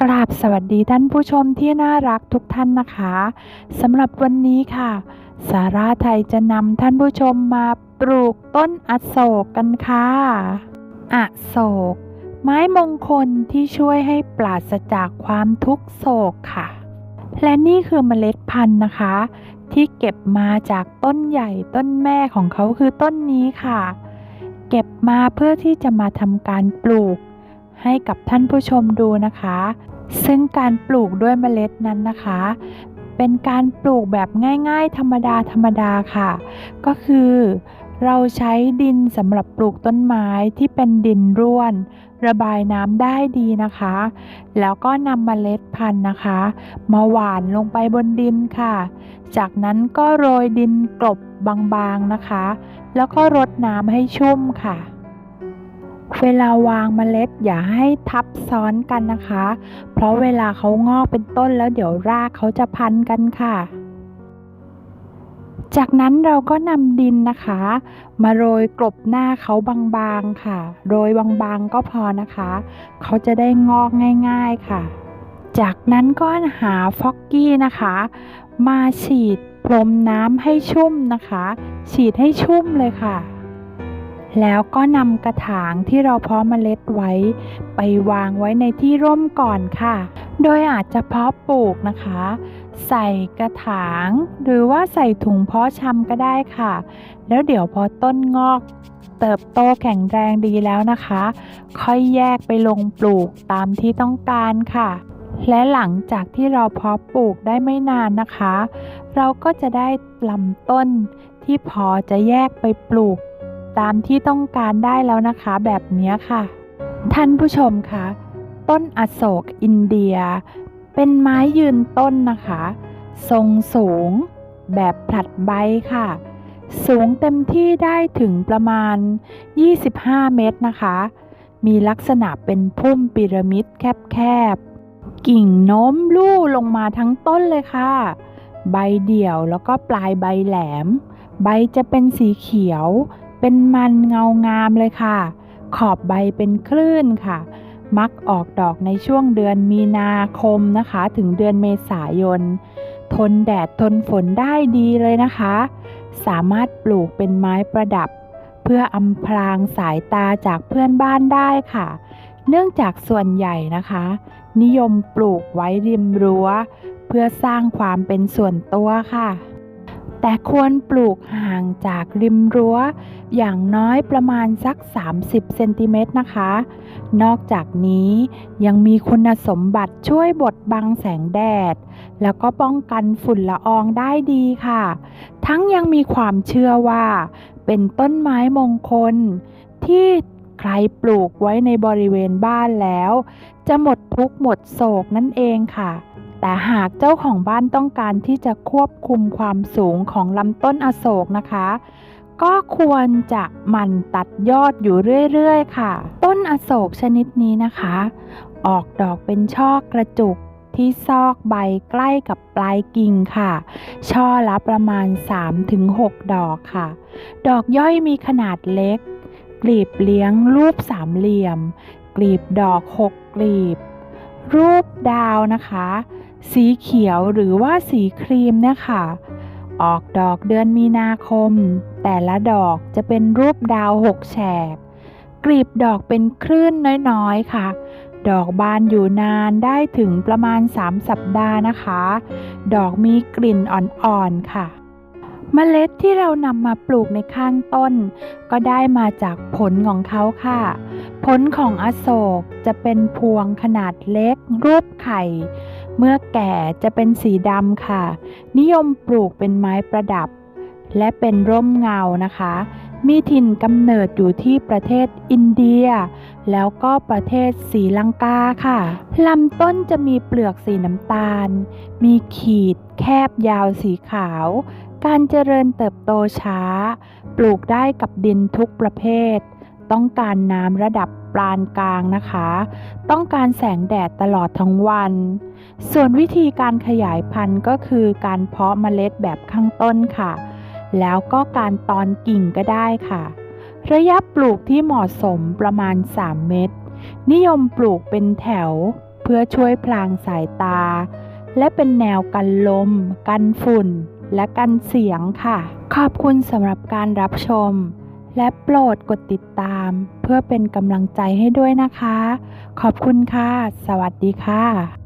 กราบสวัสดีท่านผู้ชมที่น่ารักทุกท่านนะคะสำหรับวันนี้ค่ะ สาราไทยจะนำท่านผู้ชมมาปลูกต้นอโศกกันค่ะ อโศก ไม้มงคลที่ช่วยให้ปราศจากความทุกโศกค่ะ และนี่คือเมล็ดพันธุ์นะคะ ที่เก็บมาจากต้นใหญ่ต้นแม่ของเขาคือต้นนี้ค่ะ เก็บมาเพื่อที่จะมาทำการปลูก ให้กับท่านผู้ชมดูนะคะ ซึ่งการปลูกด้วยเมล็ดนั้นนะคะ เป็นการปลูกแบบง่าย ๆ ธรรมดาธรรมดาค่ะ ก็คือเราใช้ดินสำหรับปลูกต้นไม้ที่เป็นดินร่วน ระบายน้ำได้ดีนะคะ แล้วก็นำเมล็ดพันธุ์นะคะ มาหว่านลงไปบนดินค่ะ จากนั้นก็โรยดินกลบบางๆนะคะ แล้วก็รดน้ำให้ชุ่มค่ะ เวลาวางเมล็ดอย่าให้ทับซ้อนกันนะคะ เพราะเวลาเขางอกเป็นต้นแล้วเดี๋ยวรากเขาจะพันกันค่ะ จากนั้นเราก็นำดินนะคะ มาโรยกลบหน้าเขาบางๆค่ะ โรยบางๆก็พอนะคะ เขาจะได้งอกง่ายๆค่ะ จากนั้นก็หาฟอกกี้นะคะ มาฉีดพรมน้ำให้ชุ่มนะคะ ฉีดให้ชุ่มเลยค่ะ แล้วก็นำกระถางที่เราเพาะเมล็ดไว้ ไปวางไว้ในที่ร่มก่อนค่ะ โดยอาจจะเพาะปลูกนะคะ ใส่กระถาง หรือว่าใส่ถุงเพาะชำก็ได้ค่ะ แล้วเดี๋ยวพอต้นงอก เติบโตแข็งแรงดีแล้วนะคะ ค่อยแยกไปลงปลูกตามที่ต้องการค่ะ และหลังจากที่เราเพาะปลูกได้ไม่นานนะคะ เราก็จะได้ลำต้นที่พอจะแยกไปปลูก ตามที่ต้องการได้แล้วนะคะแบบนี้ค่ะ ท่านผู้ชมคะต้นอโศกอินเดีย เป็นไม้ยืนต้นนะคะ ทรงสูงแบบผลัดใบค่ะ สูงเต็มที่ได้ถึงประมาณ 25 เมตรนะคะ มีลักษณะเป็นพุ่มพีระมิดแคบๆ กิ่งโน้มลู่ลงมาทั้งต้นเลยค่ะ ใบเดี่ยวแล้วก็ปลายใบแหลม ใบจะเป็นสีเขียว เป็นมันเงางามเลยค่ะ ขอบใบเป็นคลื่นค่ะ มักออกดอกในช่วงเดือนมีนาคมนะคะ ถึงเดือนเมษายน ทนแดดทนฝนได้ดีเลยนะคะ สามารถปลูกเป็นไม้ประดับ เพื่ออำพรางสายตาจากเพื่อนบ้านได้ค่ะ เนื่องจากส่วนใหญ่นะคะ นิยมปลูกไว้ริมรั้ว เพื่อสร้างความเป็นส่วนตัวค่ะ แต่ควรปลูกห่างจากริมรั้ว อย่างน้อยประมาณสัก 30 เซนติเมตรนะคะ นอกจากนี้ยังมีคุณสมบัติช่วยบดบังแสงแดด แล้วก็ป้องกันฝุ่นละอองได้ดีค่ะ ทั้งยังมีความเชื่อว่า เป็นต้นไม้มงคล ที่ใครปลูกไว้ในบริเวณบ้านแล้ว จะหมดทุกข์หมดโศกนั่นเองค่ะ แต่หากเจ้าของบ้านต้องการที่จะควบคุมความสูงของลำต้นอโศกนะคะ ก็ควรจะหมั่นตัดยอดอยู่เรื่อยๆ ค่ะ ต้นอโศกชนิดนี้นะคะ ออกดอกเป็นช่อกระจุกที่ซอกใบใกล้กับปลายกิ่งค่ะ ช่อละประมาณ 3-6 ดอกค่ะ ดอกย่อยมีขนาดเล็ก กลีบเลี้ยงรูปสามเหลี่ยม กลีบดอกหกกลีบ รูปดาวนะคะ สีเขียวหรือว่าสีครีมเนี่ยค่ะ ออกดอกเดือนมีนาคม แต่ละดอกจะเป็นรูปดาวหกแฉกกลีบดอกเป็นคลื่นน้อยๆค่ะ ดอกบานอยู่นานได้ถึงประมาณ 3 สัปดาห์นะคะ ดอกมีกลิ่นอ่อนๆค่ะเมล็ดที่เรานำมาปลูกในข้างต้น ก็ได้มาจากผลของเขาค่ะ ผลของอโศกจะเป็นพวงขนาดเล็ก รูปไข่ เมื่อแก่จะเป็นสีดำค่ะ นิยมปลูกเป็นไม้ประดับ และเป็นร่มเงานะคะ มีถิ่นกำเนิดอยู่ที่ประเทศอินเดีย แล้วก็ประเทศศรีลังกาค่ะลำต้นจะมีเปลือกสีน้ำตาล มีขีดแคบยาวสีขาว การเจริญเติบโตช้า ปลูกได้กับดินทุกประเภท ต้องการน้ำระดับปานกลางนะคะ ต้องการแสงแดดตลอดทั้งวัน ส่วนวิธีการขยายพันธุ์ก็คือการเพาะเมล็ดแบบข้างต้นค่ะ แล้วก็การตอนกิ่งก็ได้ค่ะ ระยะปลูกที่เหมาะสมประมาณ 3 เมตร นิยมปลูกเป็นแถว เพื่อช่วยพลางสายตา และเป็นแนวกันลม กันฝุ่น และกันเสียงค่ะ ขอบคุณสำหรับการรับชม และโปรดกดติดตามเพื่อเป็นกำลังใจให้ด้วยนะคะ ขอบคุณค่ะ สวัสดีค่ะ